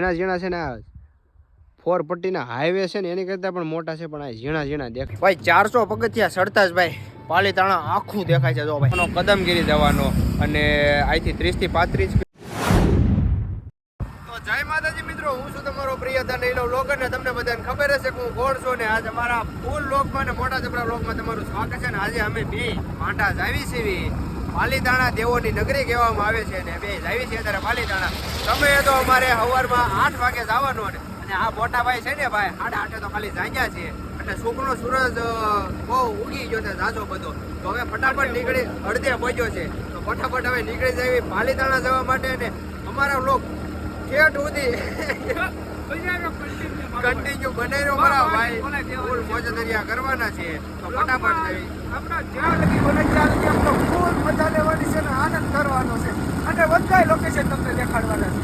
ઝીણા ઝીણા છે ને આ ફોર પટ્ટીના હાઈવે છે ને એની કરતાં પણ મોટા છે પણ આ ઝીણા ઝીણા દેખાય. ભાઈ ચારસો પગથિયા ચડતા જ ભાઈ પાલીતાણા આખું દેખાય છે જો ભાઈ. કદમગીરી જવાનો અને અહીંથી ત્રીસથી પાંત્રીસ તો જય માતાજી મિત્રો હું છું તમારો પ્રિયતા નઈલો લોકો ને તમને બધાને ખબર હશે કે હું કોણ છું ને આજે અમારા ફૂલ લોકમાં ને મોટા જબરા લોકમાં તમારું સ્વાગત છે ને આજે અમે બે માટા જાવી સીવી પાલીતાણા દેવોની નગરી કહેવામાં આવે છે ને બે લાવી છે અત્યારે પાલીતાણા તમે તો અમારે સવારમાં આઠ વાગે જવાનું ને અને આ મોટા ભાઈ છે ને ભાઈ સાડા આઠે તો ખાલી જાગ્યા છે એટલે સુકનો સૂરજ બહુ ઉગી ગયો છે ઝાઝો બધો. તો હવે ફટાફટ નીકળી અડધે પહોંચ્યો છે. તો ફટાફટ હવે નીકળી જાય પાલીતાણા જવા માટે ને અમારા લોક ઠેઠ સુધી કન્ટિન્યુ બનાવ્યો મારા ભાઈ. ફૂલ મોજ દરિયા કરવાના છે. તો ફટાફટ થઈ આપણા જ્યાં લગી બને ત્યાં લગી આપણો ફૂલ મજા લેવાની છે ને આનંદ કરવાનો છે. અને બધા લોકેશન તમને દેખાડવાના છે.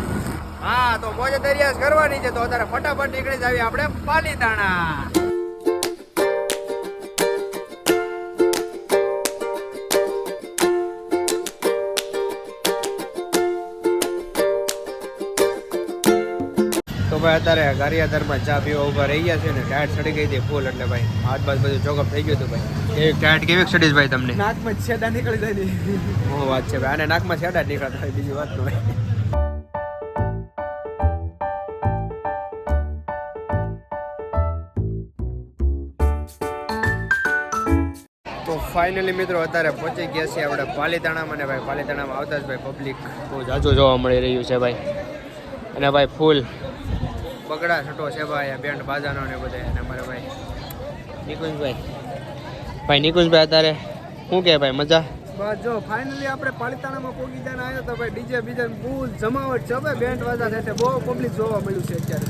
હા તો મોજ દરિયા કરવાની છે. તો અત્યારે ફટાફટ નીકળી જાવી આપણે પાલીતાણા. ભાઈ અત્યારે ગારિયાદરમાં ચા પીવા ઊભા રહી ગયા છે ને ટાયર ચડી ગઈ હતી ફૂલ એટલે ભાઈ હાથ બાદ બધું ચોકઅપ થઈ ગયું હતું ભાઈ. એ ટાયર કેવી ચડી ભાઈ તમને? નાકમાં છેડા નીકળી જાય ને. હું વાત છે ભાઈ આને નાકમાં છેડા નીકળતા હોય બીજી વાત ભાઈ તો ફાઇનલી મિત્રો અત્યારે પહોંચી ગયા છીએ આપણે પાલીતાણામાં અને ભાઈ પાલીતાણામાં આવતા જ ભાઈ પબ્લિક બહુ જાજુ જોવા મળી રહ્યું છે ભાઈ. અને ભાઈ ફૂલ બગડા છટો છે ભાઈ બેન્ડ બાજાનો ને બધે અને અમારે ભાઈ. નિકુંજભાઈ. ભાઈ નિકુંજભાઈ અત્યારે શું કહે ભાઈ મજા? બસ જો ફાઇનલી આપણે પાલિતાણામાં પોગી જઈને આવ્યો તો ભાઈ ડીજે બીજે ફૂલ જમાવટ છે ભાઈ બેન્ડ બાજા સાથે બહુ પબ્લિક જોવા મળ્યું છે અત્યારે.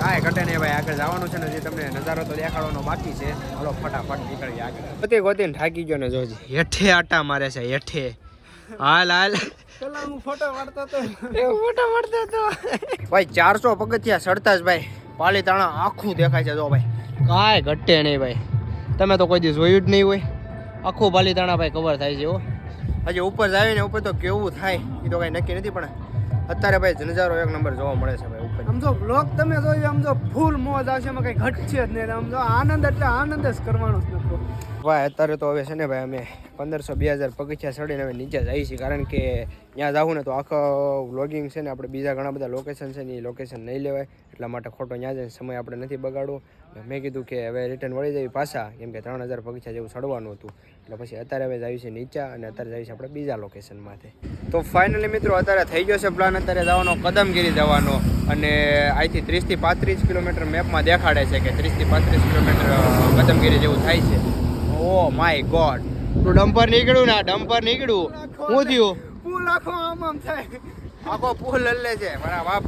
કાંઈ ઘટે નહીં ભાઈ આગળ જવાનું છે ને જે તમને નજારો તો દેખાડવાનો બાકી છે. હાલો ફટાફટ નીકળી આગળ. ગોતી ગોતીને થાકી ગયો ને જોજી. હેઠે આટા મારે છે હેઠે. હાલ હાલ. પેલા હું ફોટો પાડતો હતો ફોટો પાડતો હતો ભાઈ ચારસો પગથિયા સડતા જ ભાઈ. પાલીતાણા આખું દેખાય છે જો ભાઈ. કાંઈ ઘટે નહીં ભાઈ. તમે તો કોઈ દી જોયું જ નહીં હોય. આખું પાલીતાણા ભાઈ કવર થાય છે હો. હજી ઉપર જાય ને ઉપર તો કેવું થાય એ તો કાંઈ નક્કી નથી પણ અત્યારે ભાઈ નજારો એક નંબર જોવા મળે છે ભાઈ. ઉપર આમ જો બ્લોગ તમે જોયું આમ જો ફૂલ મોજ આવશે એમાં કઈ ઘટશે જ નહીં. આમ જો આનંદ એટલે આનંદ જ કરવાનો જ નતો ભાઈ અત્યારે તો હવે છે ને ભાઈ અમે પંદરસો બે હજાર પગથિયા ચડીને હવે નીચે જઈએ છીએ. કારણ કે ત્યાં જાવું ને તો આખો વ્લોગિંગ છે ને આપણે બીજા ઘણા બધા લોકેશન છે ને એ લોકેશન નહીં લેવાય. એટલા માટે ખોટો ત્યાં જઈને સમય આપણે નથી બગાડવો. મેં કીધું કે હવે રિટર્ન વળી જઈએ પાછા કેમ કે ત્રણ હજાર પગથિયા જેવું ચડવાનું હતું. એટલે પછી અત્યારે હવે જઈએ છીએ નીચા અને અત્યારે જઈએ છીએ આપણે બીજા લોકેશનમાંથી તો ફાઇનલી મિત્રો અત્યારે થઈ ગયો છે પ્લાન અત્યારે જવાનો કદમગીરી જવાનો. અને અહીંથી ત્રીસથી પાંત્રીસ કિલોમીટર મેપમાં દેખાડે છે કે ત્રીસથી પાંત્રીસ કિલોમીટર કદમગીરી જેવું થાય છે. Oh my God. તું ડમ્પર નીકળ્યું ને આ ડમ્પર નીકળ્યું. શું થયું? પુલ આખો આમ આમ થાય. આખો પુલ લલ્લે છે. મારા બાપ.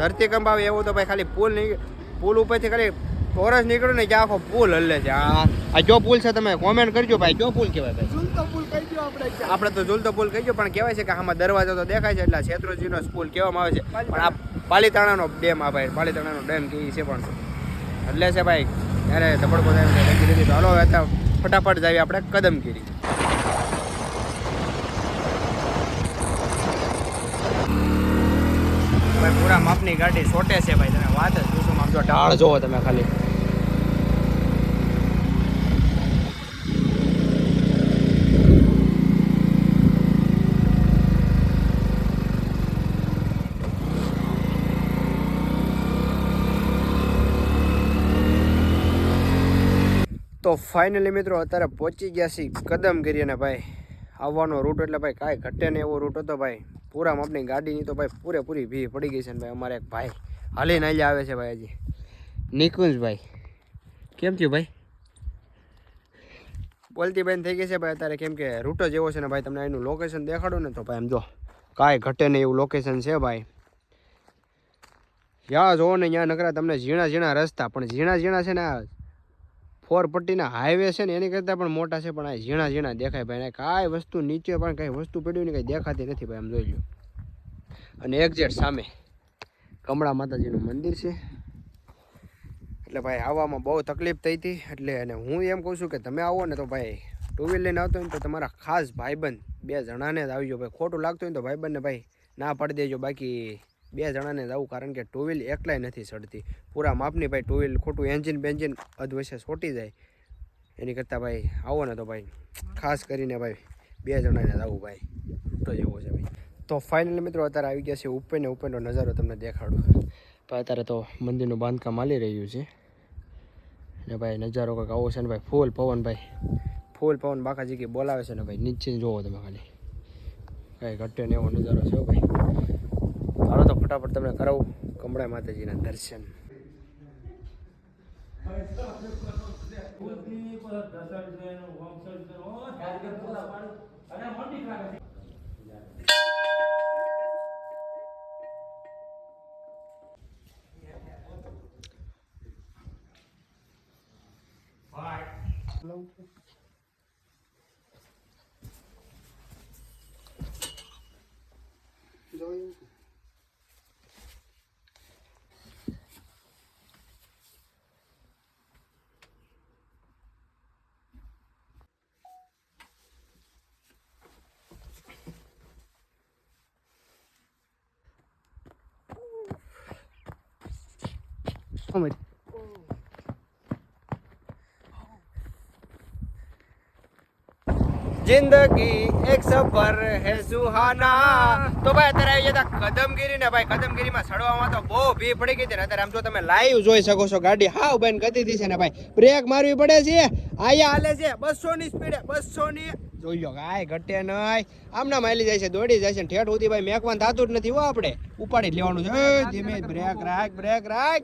ધરતી કંપાવે એવું તો ભાઈ ખાલી પુલ નહીં પુલ ઉપરથી ખાલી ટોરસ નીકળ્યું ને કે આખો પુલ હલ્લે છે. આ જો પુલ છે તમે? કોમેન્ટ કરજો ભાઈ જો પુલ કહેવાય ભાઈ? આપણે તો ઝૂલતો પુલ કહીએ પણ કહેવાય છે કે આમાં દરવાજો તો દેખાય છે એટલે શેત્રુજીનો પુલ કહેવામાં આવે છે. પણ આ પાલીતાણાનો ડેમ આ ભાઈ પાલીતાણાનો ડેમ કે છે પણ. એટલે છે ભાઈ ત્યારે ધબડકો થાય દીધી તો હાલો હવે ફટાફટ જાવી આપણે કદમગીરી. ભાઈ પૂરા માપની ગાડી છોટે છે ભાઈ તમે વાત જ પૂછો આમ જો ઢાળ જોવો તમે ખાલી. તો ફાઇનલી મિત્રો અત્યારે પહોંચી ગયા છીએ કદમ અને ભાઈ. આવવાનો રૂટ એટલે ભાઈ કાંઈ ઘટે ને એવો રૂટ હતો ભાઈ. પૂરા આપણી ગાડીની તો ભાઈ પૂરેપૂરી ભી પડી ગઈ છે ને ભાઈ. અમારે એક ભાઈ હાલીને આવી આવે છે ભાઈ હજી. નિકુંજભાઈ. કેમ થયું ભાઈ? બોલતી બેન થઈ ગઈ છે ભાઈ અત્યારે કેમ કે રૂટ જ એવો છે ને ભાઈ. તમને એનું લોકેશન દેખાડું ને તો ભાઈ એમ જો, કાંઈ ઘટે નહીં એવું લોકેશન છે ભાઈ. જ્યાં જોવો ને ત્યાં નકરા તમને ઝીણા ઝીણા રસ્તા, પણ ઝીણા ઝીણા છે ને આ ફોર પટ્ટીના હાઈવે છે ને એની કરતાં પણ મોટા છે, પણ આ ઝીણા ઝીણા દેખાય ભાઈ. કાંઈ વસ્તુ નીચે પણ કાંઈ વસ્તુ પડ્યું ને કંઈ દેખાતી નથી ભાઈ, આમ જોઈ લો અને એક્ઝેટ સામે કમળા માતાજીનું મંદિર છે. એટલે ભાઈ, આવવામાં બહુ તકલીફ થઈ હતી. એટલે અને હું એમ કહું છું કે તમે આવો ને તો ભાઈ ટુ વ્હીલ લઈને આવતો હોય ને તો તમારા ખાસ ભાઈબંધ બે જણાને જ આવજો ભાઈ. ખોટું લાગતું હોય ને તો ભાઈબંધને ભાઈ ના પાડી દેજો. બાકી બે જણાને જવું કારણ કે ટુ વ્હીલ એકલાય નથી ચડતી. પૂરા માપની ભાઈ ટુ વ્હીલ ખોટું એન્જિન બેન્જિન અધવશે છોટી જાય. એની કરતાં ભાઈ આવો ને તો ભાઈ, ખાસ કરીને ભાઈ બે જણાને જવું ભાઈ. છૂટો જેવો છે ભાઈ. તો ફાઇનલ મિત્રો અત્યારે આવી ગયા છે ઉપર ને ઉપરનો નજારો તમને દેખાડું. પણ અત્યારે તો મંદિરનું બાંધકામ હાલી રહ્યું છે. ને ભાઈ નજારો કંઈક આવો છે ને ભાઈ, ફૂલ પવન ભાઈ. ફૂલ પવન બાકા જગ્યાએ બોલાવે છે ને ભાઈ, નીચે જોવો તમે ખાલી. કાંઈ ઘટે ને એવો નજારો છે ભાઈ. તો ફટાફટ તમને કરાવું. કમળા માતાજીના દર્શન. જિંદગી એક સફર હે સુહાના. તો ભાઈ અત્યારે આવી જતા કદમગીરી ને ભાઈ, કદમગીરીમાં સડવામાં તો બહુ ભી પડી ગઈ ને અત્યારે આમ જો તમે લાઈવ જોઈ શકો છો ગાડી હાવ બેન ગતિ છે ને ભાઈ. બ્રેક મારવી પડે છે. આયા હાલે છે. બસો ની સ્પીડે બસો ની જોઈ લો કાંઈ ઘટે નહીં. આમના માલી જાય છે, દોડી જાય છે ઠેઠ સુધી ભાઈ મેકવાન થતું જ નથી હો આપણે. ઉપાડી લેવાનું છે. ધીમે, બ્રેક રાખ બ્રેક રાખ.